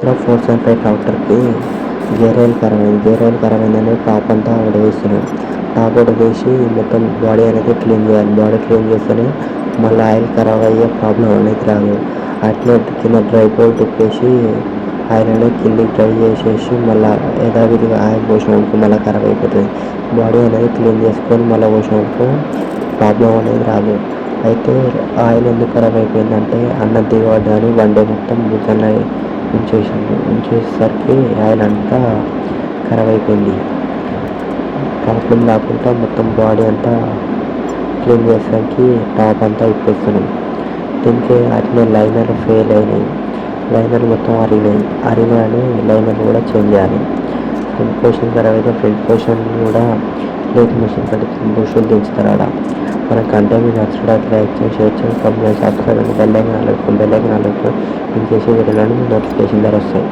Four seven five కౌంటర్కి gear oil ఖరాబ్ అయింది గేర్ ఆయిల్ ఖరాబ్ అయిందని టాప్ అంతా ఆవిడ వేస్తున్నాం టాప్ ఒకటి వేసి మొత్తం బాడీ అనేది క్లీన్ చేయాలి. బాడీ క్లీన్ చేస్తేనే మళ్ళీ ఆయిల్ ఖరాబ్ అయ్యే ప్రాబ్లం అనేది రాదు. అట్లే కింద డ్రై పోల్ తిప్పేసి ఆయిల్ అనేది కిందికి డ్రై చేసేసి మళ్ళీ యథావిధిగా ఆయిల్ పోసినామనుకో మళ్ళీ ఖరాబ్ అయిపోతుంది. బాడీ అనేది క్లీన్ చేసుకొని మళ్ళీ పోసినామనుకో ప్రాబ్లం అనేది రాదు. అయితే ఆయిల్ ఎందుకు ఖరాబ్ అయిపోయిందంటే అన్నం దిగబడ్డాను వన్ డే మొత్తం బుగ్గన ఉంచేసాను ఉంచేసరికి ఆయిల్ అంతా ఖరాబ్ అయిపోయింది ప్రాబ్లం రాకుండా మొత్తం బాడీ అంతా క్లీన్ చేసడానికి టాప్ అంతా ఇప్పేస్తున్నాం దీనికి అట్లే లైనర్ ఫెయిల్ అయినాయి. లైనర్ మొత్తం అరిగినాయి అరిగినాయని లైనర్ కూడా చేంజ్ చేయాలి. ఫ్రంట్ పోషన్ ఖరాబ్ అయితే ఫ్రంట్ పోషన్ కూడా ప్లేట్ మిషన్ పెట్టి బుషులు దించుతారు మన కంటే మీరు నచ్చినట్టు లైక్ చేయండి షేర్ చేయండి కంప్లీట్ సబ్స్క్రైబ్ అండి bell icon alert bell icon alert ఇది చేసే వీడియోలను నోటిఫికేషన్ ద్వారా వస్తాయి